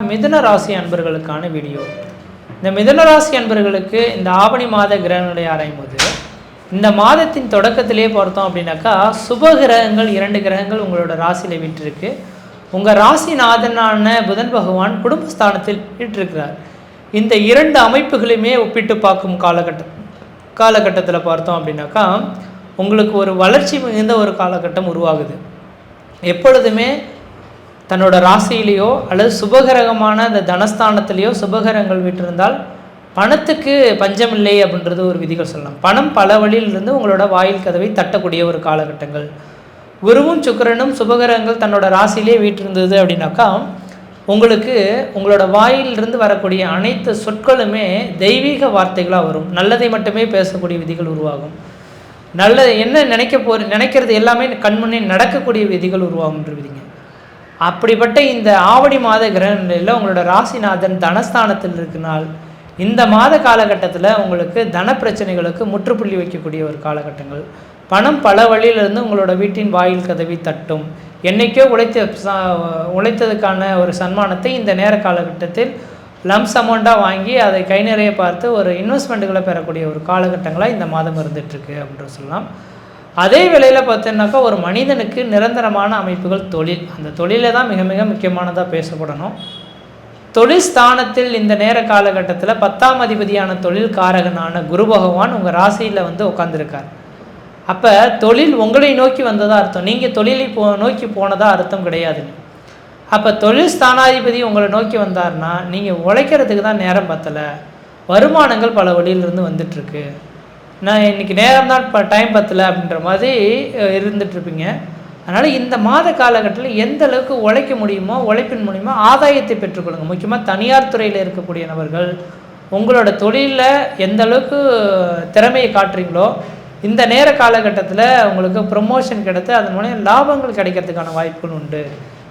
மிதுன ராசி அன்பர்களுக்கான வீடியோ. இந்த மிதுன ராசி அன்பர்களுக்கு இந்த ஆவணி மாத கிரகங்களை ஆராயும் போது இந்த மாதத்தின் தொடக்கத்திலேயே பார்த்தோம் அப்படின்னாக்கா சுப கிரகங்கள் இரண்டு கிரகங்கள் உங்களோட ராசியில் விட்டிருக்கு உங்கள் ராசிநாதனான புதன் பகவான் குடும்பஸ்தானத்தில் விட்டிருக்கிறார் இந்த இரண்டு அமைப்புகளையுமே ஒப்பிட்டு பார்க்கும் காலகட்டம் காலகட்டத்தில் பார்த்தோம் அப்படின்னாக்கா உங்களுக்கு ஒரு வளர்ச்சி மிகுந்த ஒரு காலகட்டம் உருவாகுது. எப்பொழுதுமே தன்னோட ராசியிலேயோ அல்லது சுபகிரகமான அந்த தனஸ்தானத்திலேயோ சுபகரங்கள் விட்டிருந்தால் பணத்துக்கு பஞ்சமில்லை அப்படின்றது ஒரு விதிகள் சொல்லலாம். பணம் பல வழியிலிருந்து உங்களோட வாயில் கதவை தட்டக்கூடிய ஒரு காலகட்டங்கள். குருவும் சுக்கிரனும் சுபகிரகங்கள் தன்னோட ராசியிலே வீட்டிருந்தது அப்படின்னாக்கா உங்களுக்கு உங்களோட வாயிலிருந்து வரக்கூடிய அனைத்து சொற்களுமே தெய்வீக வார்த்தைகளாக வரும். நல்லதை மட்டுமே பேசக்கூடிய விதிகள் உருவாகும். நல்ல என்ன நினைக்க போற நினைக்கிறது எல்லாமே கண்முன்னே நடக்கக்கூடிய விதிகள் உருவாகும்ன்ற விதிங்க. அப்படிப்பட்ட இந்த ஆவடி மாத கிரகங்களில் உங்களோட ராசிநாதன் தனஸ்தானத்தில் இருக்கனால் இந்த மாத காலகட்டத்தில் உங்களுக்கு தன பிரச்சனைகளுக்கு முற்றுப்புள்ளி வைக்கக்கூடிய ஒரு காலகட்டங்கள். பணம் பல வழியிலிருந்து உங்களோட வீட்டின் வாயில் கதவி தட்டும். என்னைக்கோ உழைத்த உழைத்ததுக்கான ஒரு சன்மானத்தை இந்த நேர காலகட்டத்தில் லம்ஸ் அமௌண்ட்டாக வாங்கி அதை கை நிறைய பார்த்து ஒரு இன்வெஸ்ட்மெண்ட்டுகளை பெறக்கூடிய ஒரு காலகட்டங்களாக இந்த மாதம் இருந்துகிட்ருக்கு அப்படின்னு சொல்லலாம். அதே வேளையில் பார்த்தீங்கன்னாக்கா ஒரு மனிதனுக்கு நிரந்தரமான அமைப்புகள் தொழில். அந்த தொழிலை தான் மிக மிக முக்கியமானதாக பேசப்படணும். தொழில் ஸ்தானத்தில் இந்த நேர காலகட்டத்தில் பத்தாம் அதிபதியான தொழில் காரகனான குரு பகவான் உங்கள் ராசியில் வந்து உட்காந்துருக்கார் அப்போ தொழில் உங்களை நோக்கி வந்ததாக அர்த்தம். நீங்கள் தொழிலை போ நோக்கி போனதாக அர்த்தம் கிடையாது. அப்போ தொழில் ஸ்தானாதிபதி உங்களை நோக்கி வந்தார்னா நீங்கள் உழைக்கிறதுக்கு தான் நேரம் பத்தலை. வருமானங்கள் பல வழியிலிருந்து வந்துட்டுருக்கு. நான் இன்னைக்கு நேரம் தான் இப்போ டைம் பத்தலை அப்படின்ற மாதிரி இருந்துகிட்ருப்பீங்க அதனால் இந்த மாத காலகட்டத்தில் எந்த அளவுக்கு உழைக்க முடியுமோ உழைப்பின் மூலிமா ஆதாயத்தை பெற்றுக்கொள்ளுங்க. முக்கியமாக தனியார் துறையில் இருக்கக்கூடிய நபர்கள் உங்களோட தொழிலில் எந்த அளவுக்கு திறமையை காட்டுறீங்களோ இந்த நேர காலகட்டத்தில் உங்களுக்கு ப்ரொமோஷன் கிடைத்து அதன் மூலம் லாபங்கள் கிடைக்கிறதுக்கான வாய்ப்புகள் உண்டு.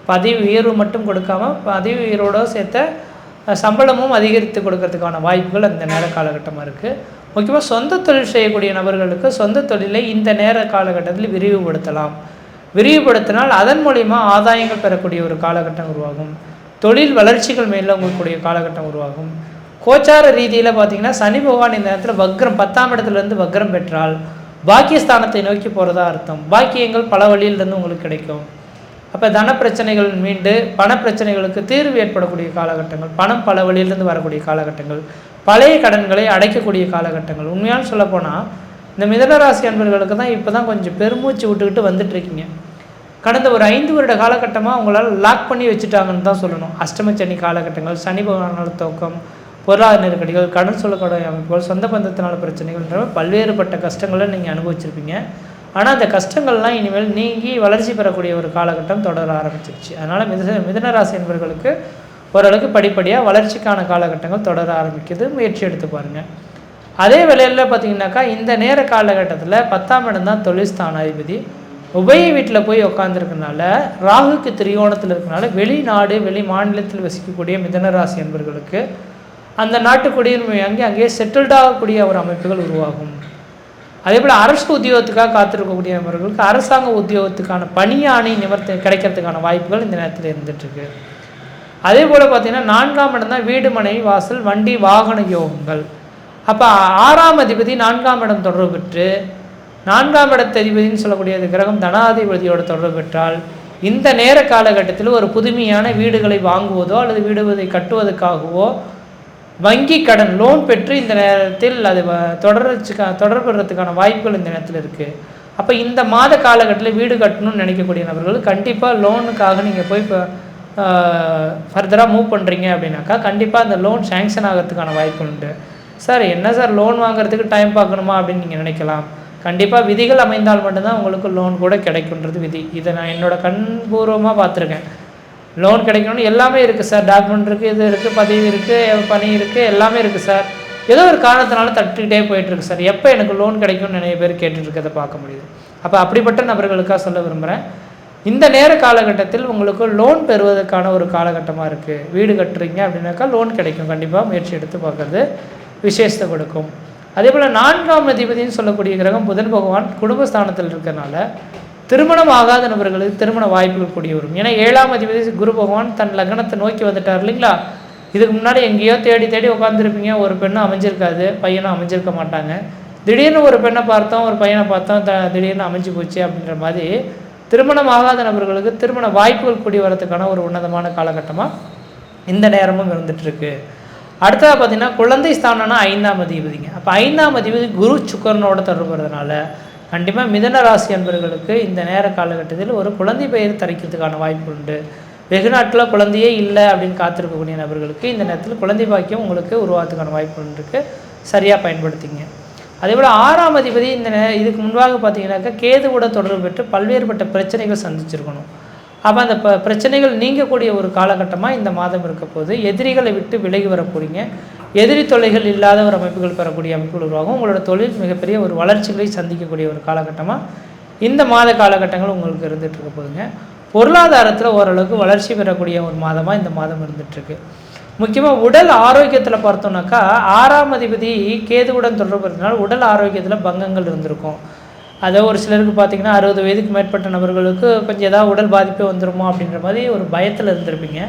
பதவி உயர்வு மட்டும் கொடுக்காம பதவி உயர்வோடு சேர்த்த சம்பளமும் அதிகரித்து கொடுக்கறதுக்கான வாய்ப்புகள் அந்த நேர காலகட்டமாக இருக்குது முக்கியமாக சொந்த தொழில் செய்யக்கூடிய நபர்களுக்கு சொந்த தொழிலை இந்த நேர காலகட்டத்தில் விரிவுபடுத்தலாம். விரிவுபடுத்தினால் அதன் மூலிமா ஆதாயங்கள் பெறக்கூடிய ஒரு காலகட்டம் உருவாகும். தொழில் வளர்ச்சிகள் மேலோங்கக்கூடிய காலகட்டம் உருவாகும். கோச்சார ரீதியில் பார்த்தீங்கன்னா சனி பகவான் இந்த நேரத்தில் வக்ரம் பத்தாம் இடத்துலேருந்து வக்ரம் பெற்றால் பாக்கியஸ்தானத்தை நோக்கி போகிறதா அர்த்தம். பாக்கியங்கள் பல வழியிலிருந்து உங்களுக்கு கிடைக்கும். அப்போ தன பிரச்சனைகள் மீண்டு பண பிரச்சனைகளுக்கு தீர்வு ஏற்படக்கூடிய காலகட்டங்கள் பணம் பல வழியிலிருந்து வரக்கூடிய காலகட்டங்கள் பழைய கடன்களை அடைக்கக்கூடிய காலகட்டங்கள். உண்மையான சொல்லப்போனால் இந்த மிதனராசி அன்பர்களுக்கு தான் இப்போ தான் கொஞ்சம் பெருமூச்சு விட்டுக்கிட்டு வந்துட்டுருக்கீங்க. கடந்த ஒரு ஐந்து வருட காலகட்டமாக உங்களால் லாக் பண்ணி வச்சுட்டாங்கன்னு தான் சொல்லணும். அஷ்டமச்சனி காலகட்டங்கள் சனி பகவானால் தோக்கம் பொருளாதார நெருக்கடிகள் கடன் சொல்லக்கூடிய அமைப்புகள் சொந்த பந்தத்தினால பிரச்சனைகள்ன்ற பல்வேறுபட்ட கஷ்டங்களை நீங்கள் அனுபவிச்சிருப்பீங்க. ஆனால் அந்த கஷ்டங்கள்லாம் இனிமேல் நீங்கி வளர்ச்சி பெறக்கூடிய ஒரு காலகட்டம் தொடர ஆரம்பிச்சிருச்சு. அதனால் மித மிதனராசி என்பவர்களுக்கு ஓரளவுக்கு படிப்படியாக வளர்ச்சிக்கான காலகட்டங்கள் தொடர ஆரம்பிக்குது. முயற்சி எடுத்து பாருங்கள் அதே வேளையில் பார்த்தீங்கன்னாக்கா இந்த நேர காலகட்டத்தில் பத்தாம் இடம் தான் தொழில் ஸ்தானாதிபதி. உபய வீட்டில் போய் உட்காந்துருக்கனால ராகுக்கு திரிகோணத்தில் இருக்கனால வெளிநாடு வெளி மாநிலத்தில் வசிக்கக்கூடிய மிதனராசி என்பவர்களுக்கு அந்த நாட்டு குடியுரிமை அங்கே அங்கேயே செட்டில்டாகக்கூடிய ஒரு அமைப்புகள் உருவாகும். அதே போல் அரசு உத்தியோகத்துக்காக காத்திருக்கக்கூடிய நபர்களுக்கு அரசாங்க உத்தியோகத்துக்கான பணியாணை நிவர்த்தி கிடைக்கிறதுக்கான வாய்ப்புகள் இந்த நேரத்தில் இருந்துகிட்ருக்கு அதே போல் பார்த்திங்கன்னா நான்காம் இடம் தான் வீடு மனை வாசல் வண்டி வாகன யோகங்கள். அப்போ ஆறாம் அதிபதி நான்காம் இடம் தொடர்பு பெற்று நான்காம் இடத்த அதிபதினு சொல்லக்கூடிய கிரகம் தனாதிபதியோட தொடர்பு பெற்றால் இந்த நேர காலகட்டத்தில் ஒரு புதுமையான வீடுகளை வாங்குவதோ அல்லது வீடுவதை கட்டுவதற்காகவோ வங்கி கடன் லோன் பெற்று இந்த நேரத்தில் அது வ- தொடர்ச்சிக்கா தொடர்புறதுக்கான வாய்ப்புகள் இந்த நேரத்தில் இருக்குது அப்போ இந்த மாத காலகட்டத்தில் வீடு கட்டணும்னு நினைக்கக்கூடிய நபர்கள் கண்டிப்பாக லோனுக்காக நீங்கள் போய் இப்போ ஃபர்தராக மூவ் பண்ணுறீங்க அப்படின்னாக்கா கண்டிப்பாக அந்த லோன் சேங்ஷன் ஆகிறதுக்கான வாய்ப்பு உண்டு. சார் என்ன சார் லோன் வாங்குறதுக்கு டைம் பார்க்கணுமா அப்படின்னு நீங்கள் நினைக்கலாம். கண்டிப்பாக விதிகள் அமைந்தால் மட்டும்தான் உங்களுக்கு லோன் கூட கிடைக்குன்றது விதி. இதை நான் என்னோட கண்பூர்வமாக பார்த்துருக்கேன். லோன் கிடைக்கணும்னு எல்லாமே இருக்குது சார். டாக்குமெண்ட் இருக்குது இது இருக்குது பதிவு இருக்குது பணி இருக்குது எல்லாமே இருக்குது சார். ஏதோ ஒரு காரணத்தினால தட்டுக்கிட்டே போயிட்டுருக்கு சார். எப்போ எனக்கு லோன் கிடைக்கும்னு நிறைய பேர் கேட்டுட்ருக்கதை பார்க்க முடியுது. அப்போ அப்படிப்பட்ட நபர்களுக்காக சொல்ல விரும்புகிறேன் இந்த நேர காலகட்டத்தில் உங்களுக்கு லோன் பெறுவதற்கான ஒரு காலகட்டமாக இருக்குது வீடு கட்டுறீங்க அப்படின்னாக்கா லோன் கிடைக்கும். கண்டிப்பாக முயற்சி எடுத்து பார்க்கறது விசேஷத்தை கொடுக்கும். அதே போல் நான்காம் அதிபதினு சொல்லக்கூடிய கிரகம் புதன் பகவான் குடும்பஸ்தானத்தில் இருக்கிறனால திருமணம் ஆகாத நபர்களுக்கு திருமண வாய்ப்புகள் கூடிய வரும் ஏன்னா ஏழாம் அதிபதி குரு பகவான் தன் லக்னத்தை நோக்கி வந்துட்டார் இல்லைங்களா? இதுக்கு முன்னாடி எங்கேயோ தேடி தேடி உட்காந்துருப்பீங்க ஒரு பெண்ணும் அமைஞ்சிருக்காது. பையனும் அமைஞ்சிருக்க மாட்டாங்க. திடீர்னு ஒரு பெண்ணை பார்த்தோம் ஒரு பையனை பார்த்தோம் த திடீர்னு அமைஞ்சு போச்சு அப்படின்ற மாதிரி திருமணம் ஆகாத நபர்களுக்கு திருமண வாய்ப்புகள் கூடி வரதுக்கான ஒரு உன்னதமான காலகட்டமாக இந்த நேரமும் இருந்துகிட்ருக்கு அடுத்ததாக பார்த்தீங்கன்னா குழந்தை ஸ்தானம்னா ஐந்தாம் அதிபதிங்க. அப்போ ஐந்தாம் அதிபதி குரு சுக்கரனோட தொடர்புறதுனால கண்டிப்பாக மிதன ராசி அன்பர்களுக்கு இந்த நேர காலகட்டத்தில் ஒரு குழந்தை பெயர் தரிக்கிறதுக்கான வாய்ப்பு உண்டு. வெகு நாட்டில் குழந்தையே இல்லை அப்படின்னு காத்திருக்கக்கூடிய நபர்களுக்கு இந்த நேரத்தில் குழந்தை பாக்கியம் உங்களுக்கு உருவாகிறதுக்கான வாய்ப்பு இருக்குது சரியாக பயன்படுத்திங்க. அதே போல் ஆறாம் அதிபதி இந்த இதுக்கு முன்பாக பார்த்தீங்கன்னாக்கா கேதுவோட தொடர்பு பெற்று பல்வேறுபட்ட பிரச்சனைகள் சந்திச்சிருக்கணும். அப்போ அந்த ப பிரச்சனைகள் நீங்கக்கூடிய ஒரு காலகட்டமாக இந்த மாதம் இருக்க போது எதிரிகளை விட்டு விலகி வரக்கூடியங்க எதிரி தொல்லைகள் இல்லாத ஒரு அமைப்புகள் பெறக்கூடிய அமைப்புகள் உருவாகும். உங்களோட தொழில் மிகப்பெரிய ஒரு வளர்ச்சிகளை சந்திக்கக்கூடிய ஒரு காலகட்டமாக இந்த மாத காலகட்டங்கள் உங்களுக்கு இருந்துகிட்டு இருக்க போதுங்க பொருளாதாரத்தில் ஓரளவுக்கு வளர்ச்சி பெறக்கூடிய ஒரு மாதமாக இந்த மாதம் இருந்துகிட்ருக்கு முக்கியமாக உடல் ஆரோக்கியத்தில் பார்த்தோம்னாக்கா ஆறாம் அதிபதி கேதுவுடன் தொடர்புறதுனால உடல் ஆரோக்கியத்தில் பங்கங்கள் இருந்திருக்கும். அதை ஒரு சிலருக்கு பார்த்தீங்கன்னா அறுபது வயதுக்கு மேற்பட்ட நபர்களுக்கு கொஞ்சம் ஏதாவது உடல் பாதிப்பு வந்துருமோ அப்படின்ற மாதிரி ஒரு பயத்தில் இருந்திருப்பீங்க.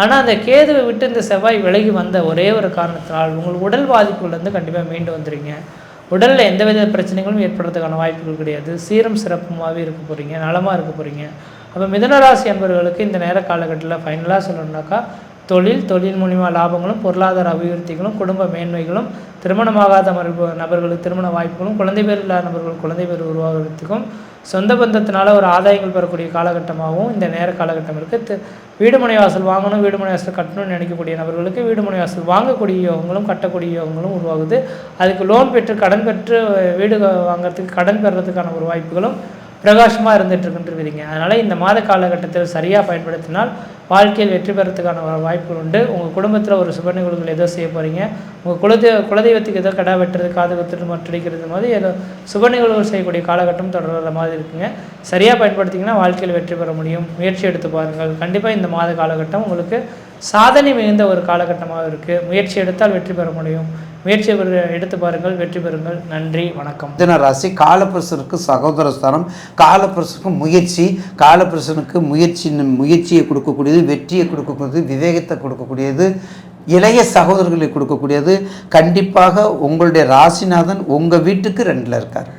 ஆனால் அந்த கேதுவை விட்டு இந்த செவ்வாய் விலகி வந்த ஒரே ஒரு காரணத்தினால் உங்களுக்கு உடல் பாதிப்புலேருந்து கண்டிப்பாக மீண்டு வந்துடுங்க உடலில் எந்த வித பிரச்சனைகளும் ஏற்படுறதுக்கான வாய்ப்புகள் கிடையாது. சீரம் சிறப்புமாகவே இருக்க போகிறீங்க நலமாக இருக்க போகிறீங்க அப்போ மிதனராசி அன்பர்களுக்கு இந்த நேர காலகட்டத்தில் ஃபைனலாக சொல்லணுன்னாக்கா தொழில் தொழில் மூலிமா லாபங்களும் பொருளாதார அபிவிருத்திகளும் குடும்ப மேன்மைகளும் திருமணமாகாத மரபு நபர்களுக்கு திருமண வாய்ப்புகளும் குழந்தை பேர் இல்லாத நபர்கள் குழந்தை பேர் உருவாகிறதுக்கும் சொந்த பந்தத்தினால ஒரு ஆதாயங்கள் பெறக்கூடிய காலகட்டமாகவும் இந்த நேர காலகட்டம் இருக்குது வீடுமனை வாசல் வாங்கணும் வீடுமனை வாசல் கட்டணும்னு நினைக்கக்கூடிய நபர்களுக்கு வீடுமனை வாசல் வாங்கக்கூடிய யோகங்களும் கட்டக்கூடிய யோகங்களும் உருவாகுது. அதுக்கு லோன் பெற்று கடன் பெற்று வீடு வாங்குறதுக்கு கடன் பெறுறதுக்கான ஒரு வாய்ப்புகளும் பிரகாசமாக இருந்துகிட்டு இருக்குன்றீங்க அதனால் இந்த மாத காலகட்டத்தில் சரியாக பயன்படுத்தினால் வாழ்க்கையில் வெற்றி பெறத்துக்கான வாய்ப்புகள் உண்டு. உங்கள் குடும்பத்தில் ஒரு சுப நிகழ்வுகள் ஏதோ செய்ய போகிறீங்க உங்கள் குலதெய்வ குலதெய்வத்துக்கு ஏதோ கடா வெட்டுறது காது குத்துறது மற்றடிக்கிறது மாதிரி ஏதோ சுப நிகழ்வுகள் செய்யக்கூடிய காலகட்டம் தொடர்கிற மாதிரி இருக்குங்க. சரியாக பயன்படுத்திங்கன்னா வாழ்க்கையில் வெற்றி பெற முடியும். முயற்சி எடுத்து பாருங்கள். கண்டிப்பாக இந்த மாத காலகட்டம் உங்களுக்கு சாதனை மிகுந்த ஒரு காலகட்டமாக இருக்குது முயற்சி எடுத்தால் வெற்றி பெற முடியும். முயற்சி எடுத்து பாருங்கள் வெற்றி பெறுங்கள். நன்றி வணக்கம். தின ராசி காலப்புருஷனுக்கு சகோதர ஸ்தானம். முயற்சி. காலப்புருஷனுக்கு முயற்சி முயற்சியை கொடுக்கக்கூடியது வெற்றியை கொடுக்கக்கூடியது விவேகத்தை கொடுக்கக்கூடியது இளைய சகோதரர்களை கொடுக்கக்கூடியது. கண்டிப்பாக உங்களுடைய ராசிநாதன் உங்கள் வீட்டுக்கு ரெண்டில் இருக்கார்.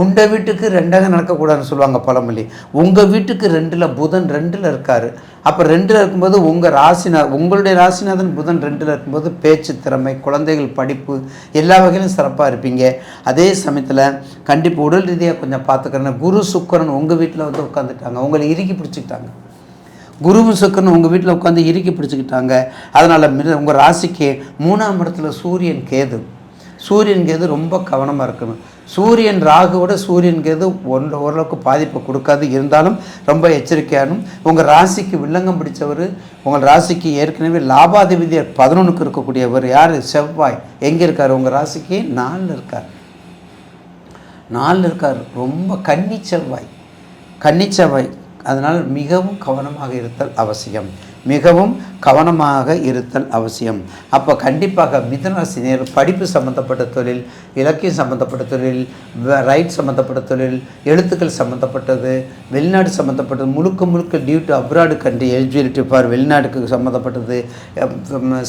உண்டை வீட்டுக்கு ரெண்டாக நடக்கக்கூடாதுன்னு சொல்லுவாங்க பழமொழி. உங்கள் வீட்டுக்கு ரெண்டில் புதன் ரெண்டில் இருக்கார். அப்போ ரெண்டில் இருக்கும்போது உங்கள் ராசிநாத் உங்களுடைய ராசிநாதன் புதன் ரெண்டில் இருக்கும்போது பேச்சு திறமை குழந்தைகள் படிப்பு எல்லா வகையிலும் சிறப்பாக இருப்பீங்க. அதே சமயத்தில் கண்டிப்பாக உடல் ரீதியாக கொஞ்சம் பார்த்துக்கிறேன் குரு சுக்கரன் உங்கள் வீட்டில் வந்து உட்காந்துட்டாங்க உங்களை இறுக்கி பிடிச்சிக்கிட்டாங்க. குருவும் சுக்கரன் உங்கள் வீட்டில் உட்காந்து இறுக்கி பிடிச்சிக்கிட்டாங்க. அதனால் மிரு உங்கள் ராசிக்கு மூணாம் இடத்துல சூரியன் கேது. சூரியன்கேது ரொம்ப கவனமாக இருக்கணும். சூரியன் ராகுவோட சூரியன்கேது ஒன்று ஓரளவுக்கு பாதிப்பை கொடுக்காது. இருந்தாலும் ரொம்ப எச்சரிக்கையானும். உங்கள் ராசிக்கு வில்லங்கம் பிடிச்சவர் உங்கள் ராசிக்கு ஏற்கனவே லாபாதிபதியர் பதினொன்றுக்கு இருக்கக்கூடியவர் யார்? செவ்வாய். எங்கே இருக்கார்? உங்கள் ராசிக்கு நாலில் இருக்கார். நாலில் இருக்கார். ரொம்ப கன்னி செவ்வாய். கன்னி செவ்வாய். அதனால் மிகவும் கவனமாக இருத்தல் அவசியம். மிகவும் கவனமாக இருத்தல் அவசியம். அப்போ கண்டிப்பாக மிதனராசினியர் படிப்பு சம்மந்தப்பட்ட தொழில் இலக்கியம் சம்மந்தப்பட்ட தொழில் ரைட் சம்மந்தப்பட்ட தொழில் எழுத்துக்கள் சம்மந்தப்பட்டது வெளிநாடு சம்மந்தப்பட்டது முழுக்க முழுக்க due to abroad country eligibility for வெளிநாட்டுக்கு சம்மந்தப்பட்டது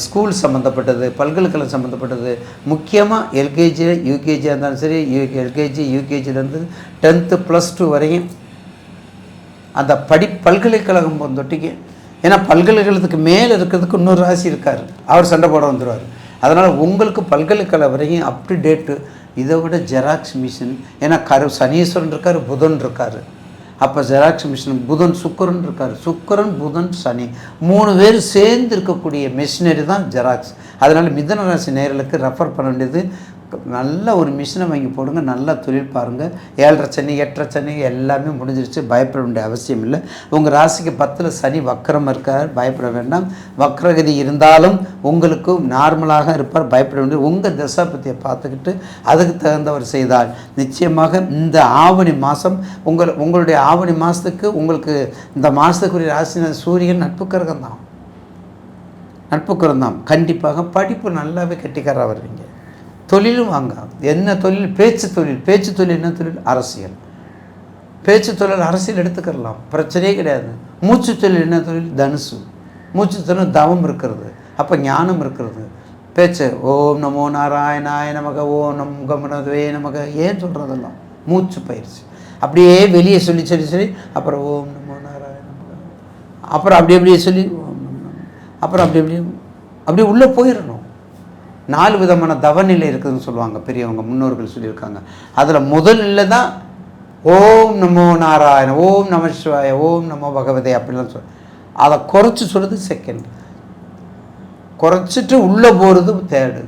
ஸ்கூல் சம்மந்தப்பட்டது பல்கலைக்கழகம் சம்மந்தப்பட்டது முக்கியமாக எல்கேஜி யூகேஜியாக இருந்தாலும் சரி யூ எல்கேஜி யூகேஜிலேருந்து டென்த்து ப்ளஸ் டூ வரையும் அந்த படி பல்கலைக்கழகம் தொட்டிக்கு ஏன்னா பல்கலைக்கழகத்துக்கு மேலே இருக்கிறதுக்கு இன்னொரு ராசி இருக்கார். அவர் சண்டை போட வந்துடுவார் அதனால் உங்களுக்கு பல்கலைக்கழக வரைக்கும் அப் டு டேட்டு இதை விட ஜெராக்ஸ் மிஷின் ஏன்னா கரு சனீஸ்வரன் இருக்கார் புதன் இருக்கார். அப்போ ஜெராக்ஸ் மிஷின் புதன் சுக்கரன் இருக்கார். சுக்கரன் புதன் சனி மூணு பேர் சேர்ந்து இருக்கக்கூடிய மிஷினரி தான் ஜெராக்ஸ் அதனால் மிதன ராசி நேர்களுக்கு ரெஃபர் பண்ண வேண்டியது நல்ல ஒரு மிஷினை வாங்கி போடுங்க நல்லா தொழில் பாருங்கள் ஏழரை சனி எட்டரை சனி எல்லாமே முடிஞ்சிருச்சு. பயப்பட வேண்டிய அவசியம் இல்லை. உங்கள் ராசிக்கு பத்தில் சனி வக்கரம் இருக்கார். பயப்பட வேண்டாம். வக்ரகதி இருந்தாலும் உங்களுக்கு நார்மலாக இருப்பார். பயப்பட வேண்டிய உங்கள் தசாபத்தியை பார்த்துக்கிட்டு அதுக்கு தகுந்தவர் செய்தால் நிச்சயமாக இந்த ஆவணி மாதம் உங்கள் உங்களுடைய ஆவணி மாதத்துக்கு உங்களுக்கு இந்த மாதத்துக்குரிய ராசி சூரியன் நட்பு கிரகம் தான். நட்பு கிரகம் தான். கண்டிப்பாக படிப்பு நல்லாவே கெட்டிக்காராக வருவீங்க. தொழிலும் வாங்க என்ன தொழில்? பேச்சு தொழில். பேச்சு தொழில் என்ன தொழில்? அரசியல். பேச்சு தொழில் அரசியல் எடுத்துக்கிறலாம். பிரச்சனையே கிடையாது. மூச்சு தொழில் என்ன தொழில்? தனுசு. மூச்சு தொழில் தவம் இருக்கிறது. அப்போ ஞானம் இருக்கிறது. பேச்சு ஓம் நமோ நாராயணாய நமக ஓம் நம் கமனதுவே நமக. ஏன் சொல்கிறதெல்லாம் மூச்சு பயிற்சி. அப்படியே வெளியே சொல்லி சொல்லி சொல்லி அப்புறம் ஓம் நமோ நாராயண அப்புறம் அப்படி அப்படியே சொல்லி ஓம் நமோ அப்புறம் அப்படி அப்படியே அப்படியே உள்ளே போயிடணும் நாலு விதமான தவநிலை இருக்குதுன்னு சொல்லுவாங்க பெரியவங்க முன்னோர்கள் சொல்லியிருக்காங்க. அதில் முதல் நிலை தான் ஓம் நமோ நாராயண ஓம் நம சிவாய ஓம் நமோ பகவதே அப்படிலாம் சொல் அதை குறைச்சி சொல்கிறது செகண்ட் குறைச்சிட்டு உள்ளே போகிறது தேர்டு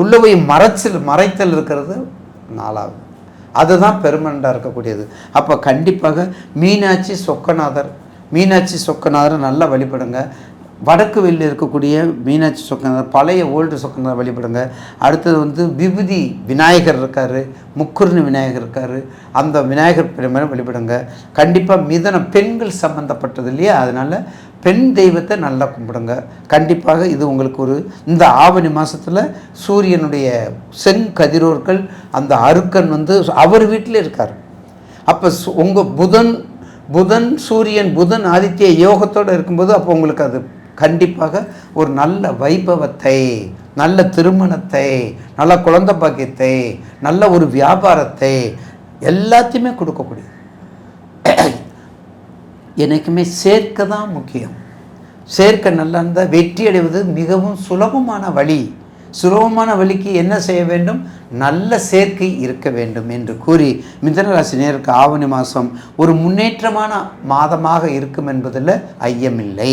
உள்ளே போய் மறைச்சல் மறைத்தல் இருக்கிறது நாலாவது. அதுதான் பெருமண்டாக இருக்கக்கூடியது. அப்போ கண்டிப்பாக மீனாட்சி சொக்கநாதர் மீனாட்சி சொக்கநாதரை நல்லா வழிபடுங்க. வடக்கு வெளியில் இருக்கக்கூடிய மீனாட்சி சொக்கநாதர் பழைய ஓல்டு சொக்கநாதர் வழிபடுங்க. அடுத்தது வந்து விபூதி விநாயகர் இருக்கார் முக்குருணி விநாயகர் இருக்கார். அந்த விநாயகர் பெருமையை வழிபடுங்க. கண்டிப்பாக மிதன பெண்கள் சம்மந்தப்பட்டது இல்லையா? அதனால் பெண் தெய்வத்தை நல்லா கும்பிடுங்க. கண்டிப்பாக இது உங்களுக்கு ஒரு இந்த ஆவணி மாதத்தில் சூரியனுடைய செங்கதிரோர்கள் அந்த அருக்கன் வந்து அவர் வீட்டிலே இருக்கார். அப்போ உங்கள் புதன் புதன் சூரியன் புதன் ஆதித்ய யோகத்தோடு இருக்கும்போது அப்போ உங்களுக்கு அது கண்டிப்பாக ஒரு நல்ல வைபவத்தை நல்ல திருமணத்தை நல்ல குழந்தை பாக்கியத்தை நல்ல ஒரு வியாபாரத்தை எல்லாத்தையுமே கொடுக்கக்கூடியது. எனக்குமே சேர்க்க தான் முக்கியம். சேர்க்க நல்லா இருந்தால் வெற்றி அடைவது மிகவும் சுலபமான வழி. சுலபமான வழிக்கு என்ன செய்ய வேண்டும்? நல்ல சேர்க்கை இருக்க வேண்டும் என்று கூறி மிதனராசி நேருக்கு ஆவணி மாதம் ஒரு முன்னேற்றமான மாதமாக இருக்கும் என்பதில் ஐயமில்லை.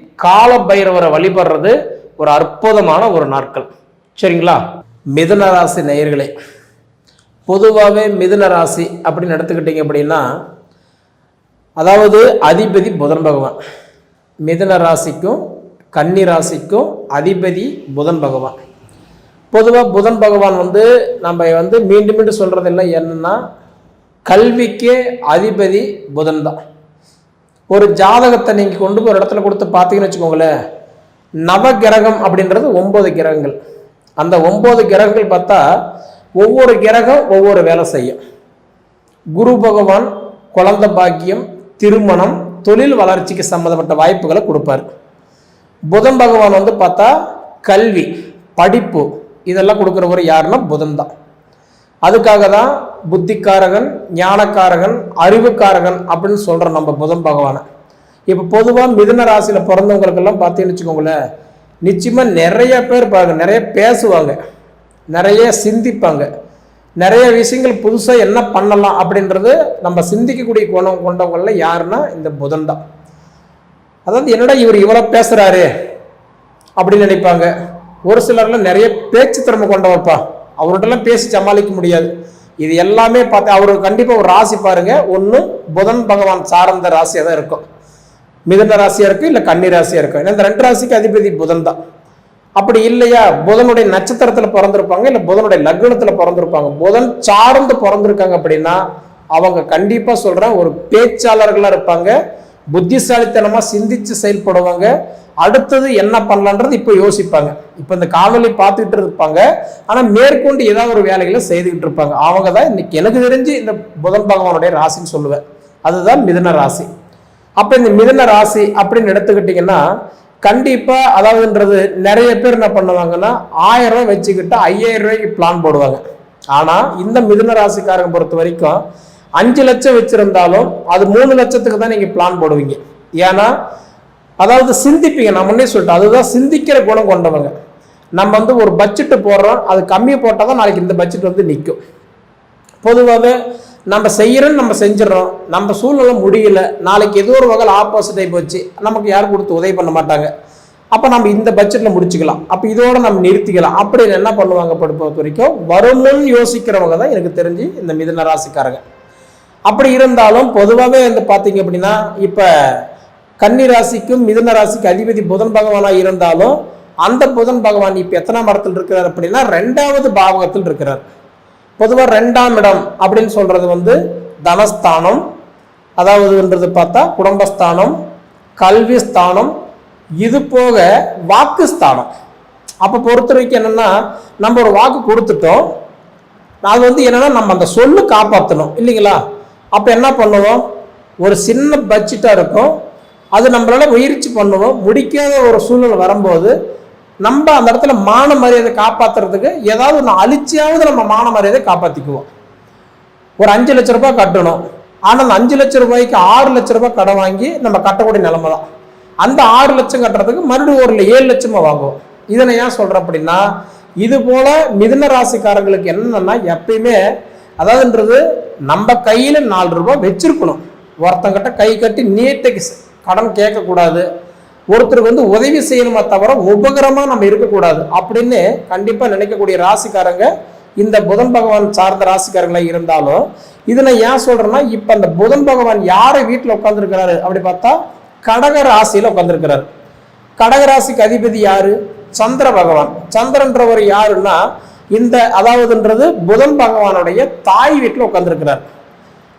கால பைரவரை வழிபடுறது ஒரு அற்புதமான ஒரு நாட்கள். சரிங்களா? மிதுன ராசி நேயர்களே பொதுவாகவே மிதுன ராசி அப்படின்னு எடுத்துக்கிட்டீங்க அப்படின்னா அதாவது அதிபதி புதன் பகவான். மிதுன ராசிக்கும் கன்னி ராசிக்கும் அதிபதி புதன் பகவான். பொதுவாக புதன் பகவான் வந்து நம்ம வந்து மீண்டும் மீண்டும் சொல்கிறதெல்லாம் என்னன்னா கல்விக்கே அதிபதி புதன் தான். ஒரு ஜாதகத்தை நீங்கள் கொண்டு போய் ஒரு இடத்துல கொடுத்து பார்த்தீங்கன்னு வச்சுக்கோங்களேன் நவகிரகம் அப்படின்றது ஒன்பது கிரகங்கள். அந்த ஒன்பது கிரகங்கள் பார்த்தா ஒவ்வொரு கிரகம் ஒவ்வொரு வேலை செய்யும். குரு பகவான் குழந்தை பாக்கியம் திருமணம் தொழில் வளர்ச்சிக்கு சம்மந்தப்பட்ட வாய்ப்புகளை கொடுப்பார். புதன் பகவான் வந்து பார்த்தா கல்வி படிப்பு இதெல்லாம் கொடுக்குறவர் யாருன்னா புதன் தான். அதுக்காக தான் புத்திக்காரகன் ஞானக்காரகன் அறிவுக்காரகன் அப்படின்னு சொல்கிறோம் நம்ம புதன் பகவானை. இப்போ பொதுவாக மிதுன ராசியில் பிறந்தவங்களுக்கெல்லாம் பார்த்தீங்கன்னு வச்சுக்கோங்களேன் நிச்சயமாக நிறைய பேர் பாருங்க நிறைய பேசுவாங்க நிறைய சிந்திப்பாங்க. நிறைய விஷயங்கள் புதுசாக என்ன பண்ணலாம் அப்படின்றது நம்ம சிந்திக்கக்கூடிய குணம் கொண்டவங்களில் யாருன்னா இந்த புதன் தான். அதாவது என்னடா இவர் இவ்வளோ பேசுகிறாரு அப்படின்னு நினைப்பாங்க. ஒரு சிலர்லாம் நிறைய பேச்சு திறமை கொண்டவர்ப்பா. அவர்கிட்டலாம் பேசி சமாளிக்க முடியாது. இது எல்லாமே பார்த்து அவர் கண்டிப்பாக ஒரு ராசி பாருங்க. ஒன்று புதன் பகவான் சார்ந்த ராசியாக தான் இருக்கும். மிதுன ராசியாக இருக்கும் இல்லை கன்னி ராசியாக இருக்கும். ஏன்னா இந்த ரெண்டு ராசிக்கு அதிபதி புதன் தான். அப்படி இல்லையா? புதனுடைய நட்சத்திரத்தில் பிறந்திருப்பாங்க இல்லை புதனுடைய லக்னத்தில் பிறந்திருப்பாங்க. புதன் சார்ந்து பிறந்திருக்காங்க அப்படின்னா அவங்க கண்டிப்பாக சொல்கிறேன் ஒரு பேச்சாளர்களாக இருப்பாங்க. புத்திசாலித்தனமாக சிந்திச்சு செயல்படுவாங்க. அடுத்தது என்ன பண்ணலான்றது இப்போ யோசிப்பாங்க. இப்போ இந்த காணொலி பார்த்துக்கிட்டு இருப்பாங்க. ஆனால் மேற்கொண்டு ஏதாவது ஒரு வேலைகளை செய்துக்கிட்டு இருப்பாங்க. அவங்க தான் இன்னைக்கு எனக்கு தெரிஞ்சு இந்த புதன் பகவானுடைய ராசின்னு சொல்லுவேன். அதுதான் மிதன ராசி. அப்போ இந்த மிதன ராசி அப்படின்னு எடுத்துக்கிட்டிங்கன்னா கண்டிப்பாக அதாவதுன்றது நிறைய பேர் என்ன பண்ணுவாங்கன்னா ஆயிரம் ரூபாய் வச்சுக்கிட்டு ஐயாயிரம் ரூபாய்க்கு பிளான் போடுவாங்க. ஆனால் இந்த மிதுன ராசிக்காரங்க பொறுத்த வரைக்கும் அஞ்சு லட்சம் வச்சுருந்தாலும் அது மூணு லட்சத்துக்கு தான் நீங்கள் பிளான் போடுவீங்க. ஏன்னா அதாவது சிந்திப்பீங்க. நான் முன்னே சொல்லிட்டேன். அதுதான் சிந்திக்கிற குணம் கொண்டவங்க. நம்ம வந்து ஒரு பட்ஜெட்டு போடுறோம். அது கம்மியாக போட்டால் தான் நாளைக்கு இந்த பட்ஜெட் வந்து நிற்கும் பொதுவாகவே நம்ம செய்கிறோன்னு நம்ம செஞ்சிடறோம். நம்ம சூழ்நிலை முடியல. நாளைக்கு ஏதோ ஒரு வகையில் ஆப்போசிட் ஆகி போச்சு. நமக்கு யாரும் கொடுத்து உதவி பண்ண மாட்டாங்க. அப்போ நம்ம இந்த பட்ஜெட்டில் முடிச்சுக்கலாம். அப்போ இதோட நம்ம நிறுத்திக்கலாம். அப்படின்னு என்ன பண்ணுவாங்க? பொறுத்த வரைக்கும் வருமுன் யோசிக்கிறவங்க தான் எனக்கு தெரிஞ்சு இந்த மிதன ராசிக்காரங்க. அப்படி இருந்தாலும் பொதுவாகவே வந்து பார்த்தீங்க அப்படின்னா இப்போ கன்னி ராசிக்கும் மிதுன ராசிக்கு அதிபதி புதன் பகவானாக இருந்தாலும் அந்த புதன் பகவான் இப்போ எத்தனாம் இடத்துல இருக்கிறார் அப்படின்னா ரெண்டாவது பாவகத்தில் இருக்கிறார். பொதுவாக ரெண்டாம் இடம் அப்படின்னு சொல்கிறது வந்து தனஸ்தானம் அதாவதுன்றது பார்த்தா குடும்பஸ்தானம் கல்வி ஸ்தானம் இது போக வாக்குஸ்தானம். அப்போ பொறுத்த வரைக்கும் என்னென்னா நம்ம ஒரு வாக்கு கொடுத்துட்டோம் அது வந்து என்னன்னா நம்ம அந்த சொல்லு காப்பாற்றணும் இல்லைங்களா? அப்போ என்ன பண்ணுவோம்? ஒரு சின்ன பட்ஜெட்டாக இருக்கும். அது நம்மளால முயற்சி பண்ணுவோம். முடிக்காத ஒரு சூழ்நிலை வரும்போது நம்ம அந்த இடத்துல மான மரியாதை காப்பாத்துறதுக்கு ஏதாவது ஒன்று அழிச்சியாவது நம்ம மான மரியாதை காப்பாற்றிக்குவோம் ஒரு அஞ்சு லட்ச ரூபாய் கட்டணும். ஆனால் அந்த அஞ்சு லட்ச ரூபாய்க்கு ஆறு லட்ச ரூபாய் கடன் வாங்கி நம்ம கட்டக்கூடிய நிலைமை தான். அந்த ஆறு லட்சம் கட்டுறதுக்கு மறுபடியும் ஒரு ஏழு லட்சமாக வாங்குவோம். இதனை ஏன் சொல்கிறேன் அப்படின்னா இது போல மிதுன ராசிக்காரங்களுக்கு என்னென்னா எப்பயுமே அதாவதுன்றது நம்ம கையில் நாலு ரூபாய் வச்சிருக்கணும். ஒருத்தங்கிட்ட கை கட்டி நீட்டைக்கு கடன் கேட்கக்கூடாது. ஒருத்தருக்கு வந்து உதவி செய்யணுமே தவிர உபகரமாக நம்ம இருக்கக்கூடாது. அப்படின்னு கண்டிப்பாக நினைக்கக்கூடிய ராசிக்காரங்க இந்த புதன் பகவான் சார்ந்த ராசிக்காரங்களாக இருந்தாலும் இதை நான் ஏன் சொல்கிறேன்னா இப்போ அந்த புதன் பகவான் யாரை வீட்டில் உட்காந்துருக்கிறாரு அப்படி பார்த்தா கடக ராசியில் உட்கார்ந்துருக்கிறாரு. கடகராசிக்கு அதிபதி யாரு? சந்திர பகவான். சந்திரன்றவர் யாருன்னா இந்த அதாவதுன்றது புதன் பகவானுடைய தாய் வீட்டில் உட்காந்துருக்கிறார்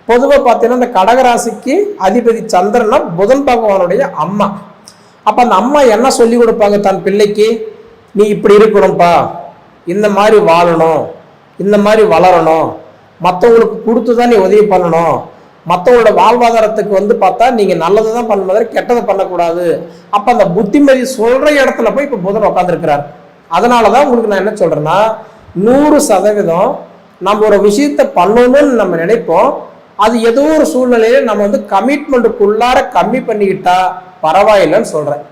பொதுவாக பார்த்தீங்கன்னா இந்த கடகராசிக்கு அதிபதி சந்திரனா புதன் பகவானுடைய அம்மா. அப்போ அந்த அம்மா என்ன சொல்லி கொடுப்பாங்க? தன் பிள்ளைக்கு நீ இப்படி இருக்கணும்ப்பா இந்த மாதிரி வாழணும். இந்த மாதிரி வளரணும். மற்றவங்களுக்கு கொடுத்து தான் நீ உதவி பண்ணணும். மற்றவங்களோட வாழ்வாதாரத்துக்கு வந்து பார்த்தா நீங்கள் நல்லது தான் பண்ண கெட்டதை பண்ணக்கூடாது. அப்போ அந்த புத்திமதி சொல்கிற இடத்துல போய் இப்போ புதன் உட்காந்துருக்கிறார் அதனால தான் உங்களுக்கு நான் என்ன சொல்கிறேன்னா நூறு சதவீதம் நம்ம ஒரு விஷயத்தை பண்ணணும்னு நம்ம நினைப்போம். அது ஏதோ ஒரு சூழ்நிலையில நம்ம வந்து கமிட்மெண்ட்டுக்குள்ளார கம்மி பண்ணிக்கிட்டா பரவாயில்லைன்னு சொல்கிறேன்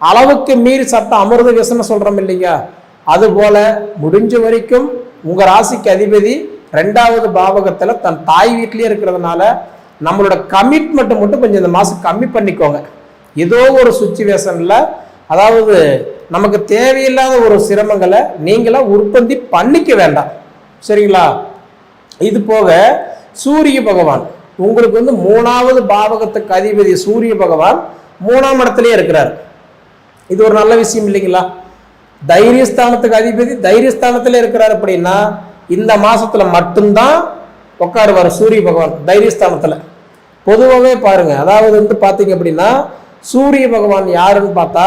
அளவுக்கு மீறி சட்டம் அமிர்த விசன்னு சொல்கிறோம் இல்லைங்க. அதுபோல முடிஞ்ச வரைக்கும் உங்கள் ராசிக்கு அதிபதி ரெண்டாவது பாவகத்தில் தன் தாய் வீட்லேயே இருக்கிறதுனால நம்மளோட கமிட்மெண்ட்டை மட்டும் கொஞ்சம் இந்த மாதம் கம்மி பண்ணிக்கோங்க. ஏதோ ஒரு சுச்சுவேஷனில் அதாவது நமக்கு தேவையில்லாத ஒரு சிரமங்களை நீங்களா உற்பத்தி பண்ணிக்க வேண்டாம். சரிங்களா? இது போக சூரிய பகவான். உங்களுக்கு வந்து மூணாவது பாவகத்துக்கு அதிபதி சூரிய பகவான் மூணாம் இடத்துலயே இருக்கிறார். இது ஒரு நல்ல விஷயம் இல்லைங்களா? தைரியஸ்தானத்துக்கு அதிபதி தைரியஸ்தானத்துல இருக்கிறார் அப்படின்னா இந்த மாசத்துல மட்டும்தான் உட்காருவார் சூரிய பகவான் தைரியஸ்தானத்துல. பொதுவாகவே பாருங்க. அதாவது வந்து பார்த்தீங்க அப்படின்னா சூரிய பகவான் யாருன்னு பார்த்தா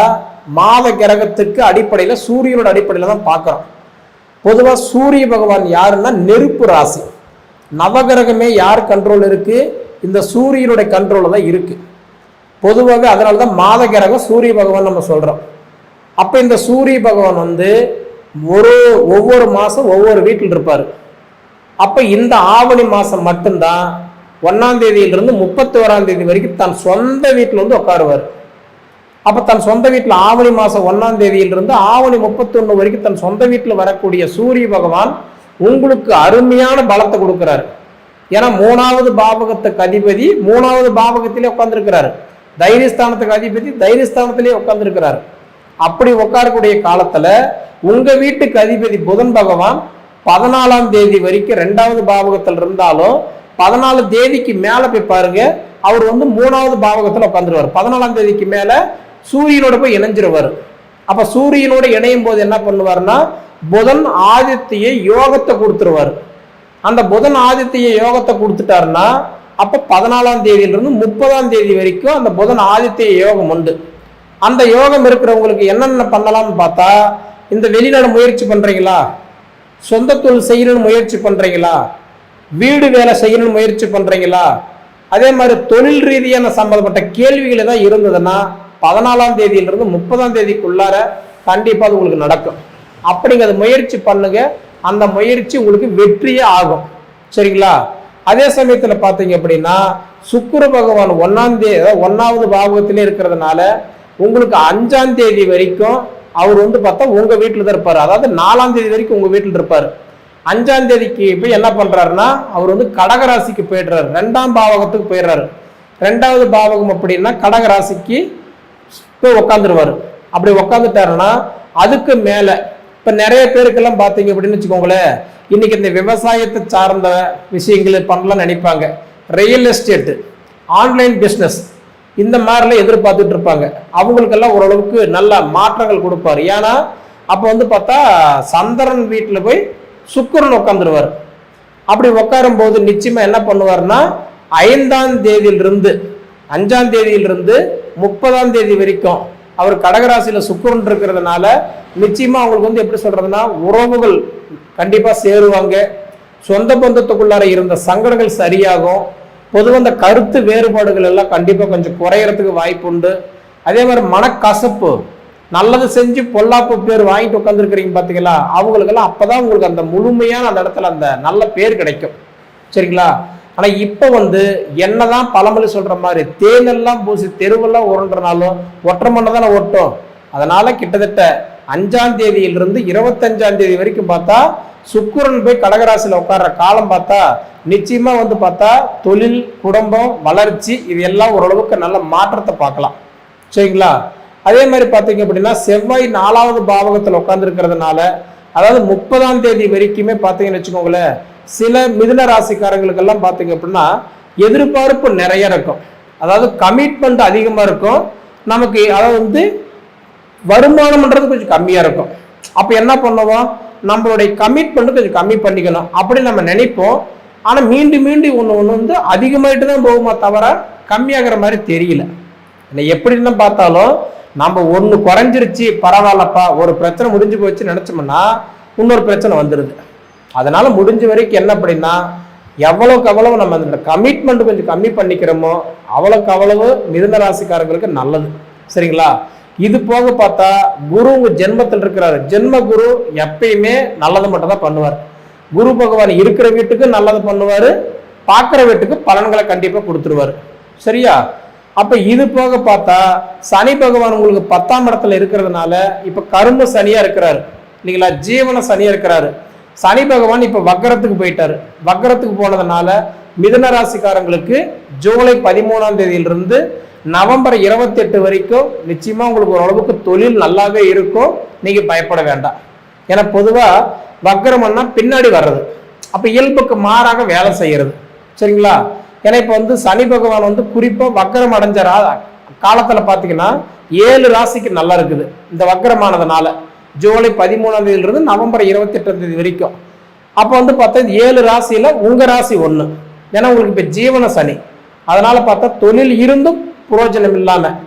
மாத கிரகத்துக்கு அடிப்படையில் சூரியனோட அடிப்படையில் தான் பார்க்குறோம். பொதுவாக சூரிய பகவான் யாருன்னா நெருப்பு ராசி. நவகிரகமே யார் கண்ட்ரோல் இருக்குது இந்த சூரியனுடைய கண்ட்ரோலில் தான் இருக்குது பொதுவாகவே அதனால தான் மாத கிரகம் சூரிய பகவான் நம்ம சொல்கிறோம் அப்போ இந்த சூரிய பகவான் வந்து ஒரு ஒவ்வொரு மாதம் ஒவ்வொரு வீட்டில் இருப்பார். அப்போ இந்த ஆவணி மாதம் மட்டும்தான் ஒன்றாம் தேதியிலிருந்து முப்பத்தி ஓராம் தேதி வரைக்கும் தன் சொந்த வீட்டில் வந்து உட்காருவார் அப்போ தன் சொந்த வீட்டில் ஆவணி மாதம் ஒன்றாம் தேதியிலிருந்து ஆவணி முப்பத்தொன்று வரைக்கும் தன் சொந்த வீட்டில் வரக்கூடிய சூரிய பகவான் உங்களுக்கு அருமையான பலத்தை கொடுக்குறாரு. ஏன்னா மூணாவது பாவகத்துக்கு அதிபதி மூணாவது பாவகத்திலே உட்கார்ந்திருக்கிறாரு தைரியஸ்தானத்துக்கு அதிபதி தைரியஸ்தானத்திலே உட்கார்ந்திருக்கிறாரு அப்படி உட்காரக்கூடிய காலத்தில் உங்கள் வீட்டுக்கு அதிபதி புதன் பகவான் பதினாலாம் தேதி வரைக்கும் ரெண்டாவது பாவகத்தில் இருந்தாலும் பதினாலு தேதிக்கு மேல போய் பாருங்க. அவர் வந்து மூணாவது பாவகத்துல உட்காந்துருவார் பதினாலாம் தேதிக்கு மேல சூரியனோட போய் இணைஞ்சிருவார். அப்ப சூரியனோட இணையும் போது என்ன பண்ணுவார்னா புதன் ஆதித்திய யோகத்தை கொடுத்துருவார். அந்த புதன் ஆதித்திய யோகத்தை கொடுத்துட்டாருன்னா அப்ப பதினாலாம் தேதியிலிருந்து முப்பதாம் தேதி வரைக்கும் அந்த புதன் ஆதித்திய யோகம் உண்டு. அந்த யோகம் இருக்கிறவங்களுக்கு என்னென்ன பண்ணலாம்னு பார்த்தா இந்த வெளிநாடு முயற்சி பண்றீங்களா? சொந்த தொழில் செய்யணும்னு முயற்சி பண்றீங்களா? வீடு வேலை செய்யணும்னு முயற்சி பண்றீங்களா? அதே மாதிரி தொழில் ரீதியான சம்பந்தப்பட்ட கேள்விகள் ஏதாவது இருந்ததுன்னா பதினாலாம் தேதியிலிருந்து முப்பதாம் தேதிக்குள்ளார கண்டிப்பாக அது உங்களுக்கு நடக்கும். அப்படிங்கிறத முயற்சி பண்ணுங்க. அந்த முயற்சி உங்களுக்கு வெற்றியே ஆகும். சரிங்களா? அதே சமயத்தில் பார்த்தீங்க அப்படின்னா சுக்குர பகவான் ஒன்னாம் தேதி அதாவது ஒன்னாவது பாவகத்திலே இருக்கிறதுனால உங்களுக்கு அஞ்சாம் தேதி வரைக்கும் அவர் வந்து பார்த்தா உங்கள் வீட்டில் தான் இருப்பார். அதாவது நாலாம் தேதி வரைக்கும் உங்கள் வீட்டில் இருப்பார். அஞ்சாம் தேதிக்கு போய் என்ன பண்றாருன்னா அவர் வந்து கடகராசிக்கு போயிடுறாரு. ரெண்டாம் பாவகத்துக்கு போயிடுறாரு. ரெண்டாவது பாவகம் அப்படின்னா கடகராசிக்கு போய் உக்காந்துருவாரு. அப்படி உக்காந்துட்டாருன்னா அதுக்கு மேலே இப்போ நிறைய பேருக்கெல்லாம் பார்த்தீங்க அப்படின்னு வச்சுக்கோங்களேன் இன்னைக்கு இந்த விவசாயத்தை சார்ந்த விஷயங்கள் பண்ணலாம் நினைப்பாங்க. ரியல் எஸ்டேட்டு ஆன்லைன் பிஸ்னஸ் இந்த மாதிரிலாம் எதிர்பார்த்துட்டு இருப்பாங்க. அவங்களுக்கெல்லாம் ஓரளவுக்கு நல்ல மாற்றங்கள் கொடுப்பாரு. ஏன்னா அப்போ வந்து பார்த்தா சந்திரன் வீட்டில் போய் சுக்கரன் உட்காந்துருவார் அப்படி உட்காரும் போது நிச்சயமா என்ன பண்ணுவார்னா ஐந்தாம் தேதியிலிருந்து அஞ்சாம் தேதியிலிருந்து முப்பதாம் தேதி வரைக்கும் அவர் கடகராசியில சுக்கரன் இருக்கிறதுனால நிச்சயமா அவங்களுக்கு வந்து எப்படி சொல்றதுன்னா உறவுகள் கண்டிப்பா சேருவாங்க. சொந்த பந்தத்துக்குள்ளார இருந்த சங்கடங்கள் சரியாகும். பொதுவாக இந்த கருத்து வேறுபாடுகள் எல்லாம் கண்டிப்பா கொஞ்சம் குறையறதுக்கு வாய்ப்பு உண்டு அதே மாதிரி மனக்கசப்பு நல்லது செஞ்சு பொல்லாப்பு பேர் வாங்கிட்டு உட்காந்துருக்கிறீங்க பார்த்தீங்களா அவங்களுக்கெல்லாம் அப்போ தான் உங்களுக்கு அந்த முழுமையான அந்த இடத்துல அந்த நல்ல பேர் கிடைக்கும். சரிங்களா? ஆனால் இப்போ வந்து என்னதான் பழமொழி சொல்கிற மாதிரி தேனெல்லாம் பூசி தெருவெல்லாம் உருண்டுறனாலும் ஒற்றை மண்ணை தானே ஒட்டும் அதனால் கிட்டத்தட்ட அஞ்சாம் தேதியிலிருந்து இருபத்தஞ்சாம் தேதி வரைக்கும் பார்த்தா சுக்கிரன் போய் கடகராசியில் உட்கார்ற காலம் பார்த்தா நிச்சயமாக வந்து பார்த்தா தொழில் குடும்பம் வளர்ச்சி இது எல்லாம் ஓரளவுக்கு நல்ல மாற்றத்தை பார்க்கலாம். சரிங்களா? அதே மாதிரி பார்த்தீங்க அப்படின்னா செவ்வாய் நாலாவது பாவகத்தில் உட்காந்துருக்கிறதுனால அதாவது முப்பதாம் தேதி வரைக்குமே பார்த்தீங்கன்னு வச்சுக்கோங்களேன் சில மிதுன ராசிக்காரங்களுக்கெல்லாம் பார்த்தீங்க அப்படின்னா எதிர்பார்ப்பு நிறைய இருக்கும். அதாவது கமிட்மெண்ட் அதிகமாக இருக்கும். நமக்கு அதாவது வந்து வருமானம்ன்றது கொஞ்சம் கம்மியாக இருக்கும். அப்போ என்ன பண்ணுவோம்? நம்மளுடைய கமிட்மெண்ட் கொஞ்சம் கம்மி பண்ணிக்கணும். அப்படி நம்ம நினைப்போம். ஆனால் மீண்டும் மீண்டும் ஒன்று ஒன்று வந்து அதிகமாயிட்டு தான் போகுமா தவிர கம்மியாகிற மாதிரி தெரியல. இல்லை எப்படின்னு பார்த்தாலும் நம்ம ஒன்று குறைஞ்சிருச்சு பரவாயில்லப்பா ஒரு பிரச்சனை முடிஞ்சு போச்சு நினச்சோம்னா இன்னொரு பிரச்சனை வந்துடுது அதனால் முடிஞ்ச வரைக்கும் என்ன அப்படின்னா எவ்வளவுக்கு எவ்வளவு நம்ம அந்த கமிட்மெண்ட் கொஞ்சம் கம்மி பண்ணிக்கிறோமோ அவ்வளோக்கு அவ்வளவு மிதுன ராசிக்காரங்களுக்கு நல்லது. சரிங்களா? இது போக பார்த்தா குரு உங்கள் ஜென்மத்தில் இருக்கிறாரு. ஜென்ம குரு எப்பயுமே நல்லது மட்டும் தான் பண்ணுவார். குரு பகவான் இருக்கிற வீட்டுக்கு நல்லது பண்ணுவார். பார்க்குற வீட்டுக்கு பலன்களை கண்டிப்பாக கொடுத்துருவாரு. சரியா? அப்ப இது போக பார்த்தா சனி பகவான் உங்களுக்கு பத்தாம் இடத்துல இருக்கிறதுனால இப்ப கரும்பு சனியா இருக்கிறாரு. இல்லைங்களா? ஜீவன சனியா இருக்கிறாரு. சனி பகவான் இப்ப வக்கரத்துக்கு போயிட்டாரு. வக்கரத்துக்கு போனதுனால மிதன ராசிக்காரங்களுக்கு ஜூலை பதிமூணாம் தேதியிலிருந்து நவம்பர் இருபத்தி எட்டு வரைக்கும் நிச்சயமா உங்களுக்கு ஓரளவுக்கு தொழில் நல்லாவே இருக்கும். நீங்க பயப்பட வேண்டாம். ஏன்னா பொதுவா வக்கரம்னா பின்னாடி வர்றது. அப்ப இயல்புக்கு மாறாக வேலை செய்யறது. சரிங்களா? ஏன்னா இப்போ வந்து சனி பகவான் வந்து குறிப்பாக வக்கரம் அடைஞ்ச ரா காலத்தில் பார்த்தீங்கன்னா ஏழு ராசிக்கு நல்லா இருக்குது. இந்த வக்கரமானதுனால. ஜூலை பதிமூணாம் தேதியிலிருந்து நவம்பர் இருபத்தி எட்டாம் தேதி வரைக்கும். அப்போ வந்து பார்த்தா ஏழு ராசியில் உங்கள் ராசி ஒன்று ஏன்னா உங்களுக்கு இப்போ ஜீவன சனி. அதனால் பார்த்தா தொழில் இருந்தும் புரோஜனம் இல்லாமல்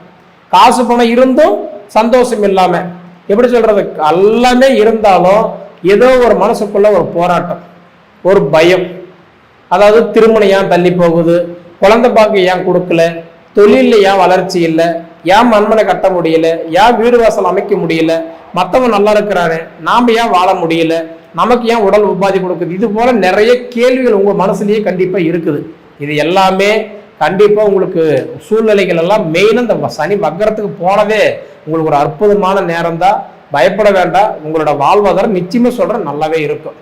காசு பணம் இருந்தும் சந்தோஷம் இல்லாமல் எப்படி சொல்கிறது எல்லாமே இருந்தாலும் ஏதோ ஒரு மனசுக்குள்ள ஒரு போராட்டம் ஒரு பயம். அதாவது திருமணம் ஏன் தள்ளி போகுது? குழந்தை பாக்கு ஏன் கொடுக்கல? தொழிலில் ஏன் வளர்ச்சி இல்லை? ஏன் மண்மனை கட்ட முடியல? ஏன் வீடு வாசல் அமைக்க முடியல? மற்றவன் நல்லா இருக்கிறாரு நாம் ஏன் வாழ முடியல? நமக்கு ஏன் உடல் உபாதி கொடுக்குது? இது போல நிறைய கேள்விகள் உங்க மனசுலயே கண்டிப்பா இருக்குது. இது எல்லாமே கண்டிப்பா உங்களுக்கு சூழ்நிலைகள் எல்லாம் மெயினாக இந்த சனி வக்கரத்துக்கு போனதே உங்களுக்கு ஒரு அற்புதமான நேரம் தான் பயப்பட வேண்டாம். உங்களோட வாழ்வாதாரம் நிச்சயமா சொல்றேன் நல்லாவே இருக்கும்.